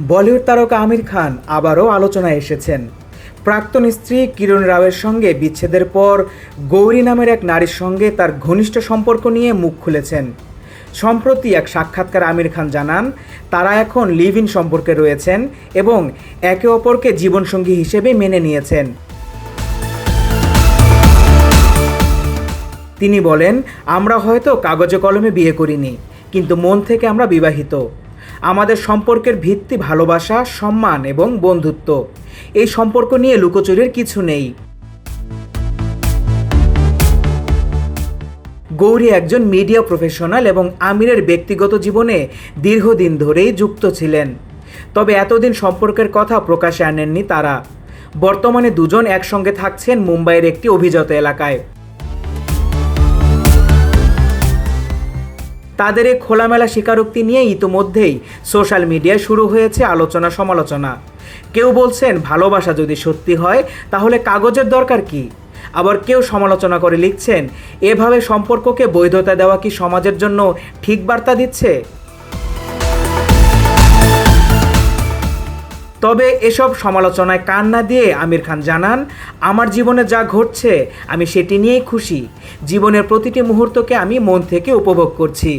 বলিউড তারকা আমির খান আবারও আলোচনায় এসেছেন। প্রাক্তন স্ত্রী কিরণ রাওয়ের সঙ্গে বিচ্ছেদের পর গৌরী নামের এক নারীর সঙ্গে তার ঘনিষ্ঠ সম্পর্ক নিয়ে মুখ খুলেছেন। সম্প্রতি এক সাক্ষাৎকার আমির খান জানান, তারা এখন লিভ ইন সম্পর্কে রয়েছেন এবং একে অপরকে জীবনসঙ্গী হিসেবে মেনে নিয়েছেন। তিনি বলেন, আমরা হয়তো কাগজে কলমে বিয়ে করিনি, কিন্তু মন থেকে আমরা বিবাহিত। আমাদের সম্পর্কের ভিত্তি ভালোবাসা, সম্মান এবং বন্ধুত্ব। এই সম্পর্ক নিয়ে লুকোচুরির কিছু নেই। গৌরী একজন মিডিয়া প্রফেশনাল এবং আমিরের ব্যক্তিগত জীবনে দীর্ঘদিন ধরেই যুক্ত ছিলেন। তবে এতদিন সম্পর্কের কথা প্রকাশে আনেননি তারা। বর্তমানে দুজন একসঙ্গে থাকছেন মুম্বাইয়ের একটি অভিজাত এলাকায়। তাদের এই খোলামেলা স্বীকারোক্তি নিয়ে ইতোমধ্যেই সোশ্যাল মিডিয়ায় শুরু হয়েছে আলোচনা সমালোচনা। কেউ বলছেন, ভালোবাসা যদি সত্যি হয়, তাহলে কাগজের দরকার কি? আবার কেউ সমালোচনা করে লিখছেন, এভাবে সম্পর্ককে বৈধতা দেওয়া কি সমাজের জন্য ঠিক বার্তা দিচ্ছে? তবে এসব সমালোচনায় কান না দিয়ে আমির খান জানান, আমার জীবনে যা ঘটছে, আমি সেটি নিয়েই খুশি। জীবনের প্রতিটি মুহূর্তকে আমি মন থেকে উপভোগ করছি।